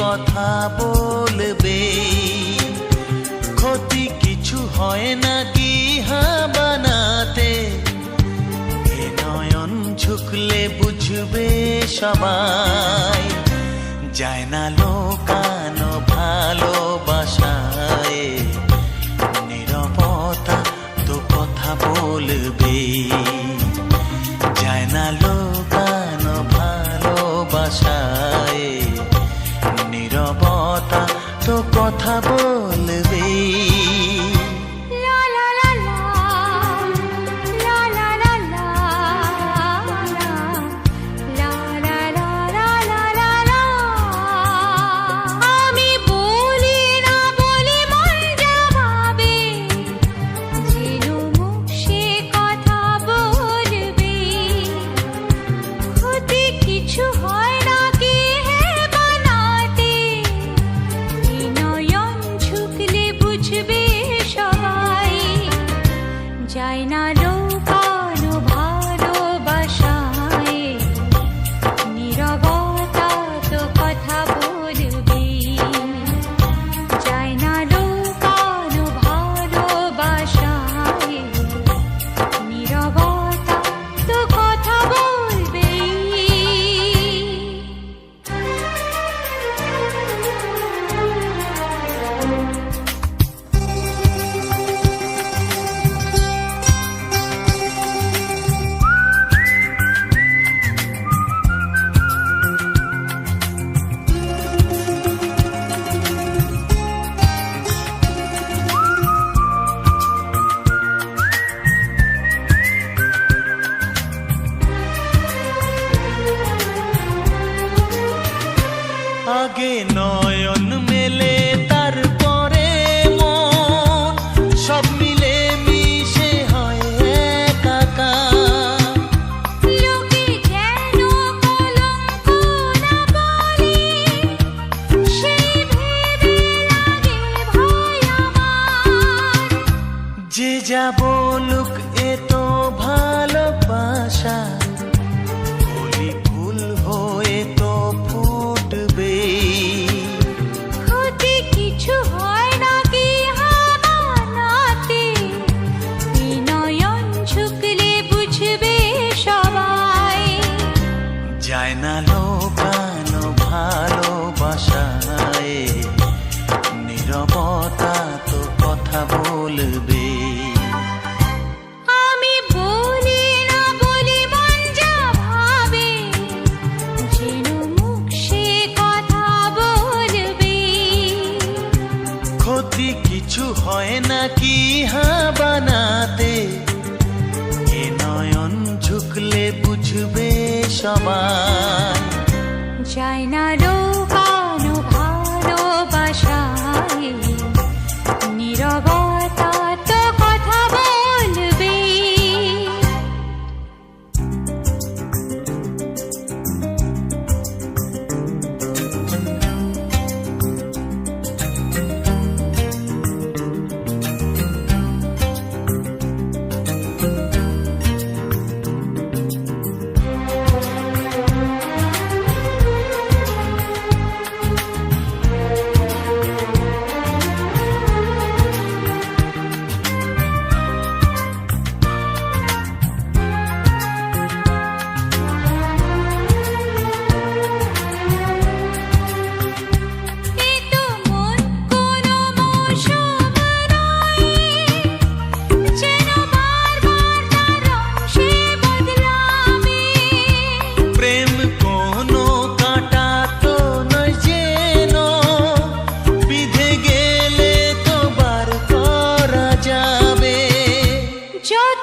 কথা বলবে। ক্ষতি কিছু হয় না কি হাবানাতে নয়ন ঝুঁকলে বুঝবে সবাই। যায় না লোকানো ভালোবাসায়। নিরবতা তো কথা বলবে। মমতা তো কথা বলে যায় না যা বলুক এ ভালোবাসা। হয় নাকি হাবানাতে এ নয়ন ঝুকলে বুঝবে সবাই। যায় না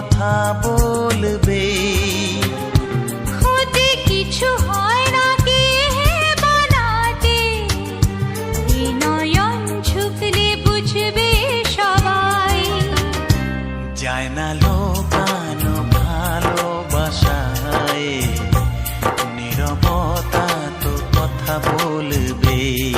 কথা বলবে। ক্ষতি কিছু হয় না কি হে বানাতে। নয়ন ঝুঁকলে বুঝবে সবাই। যায় না লোকানো ভালোবাসায়। নিরবতা তো কথা বলবে।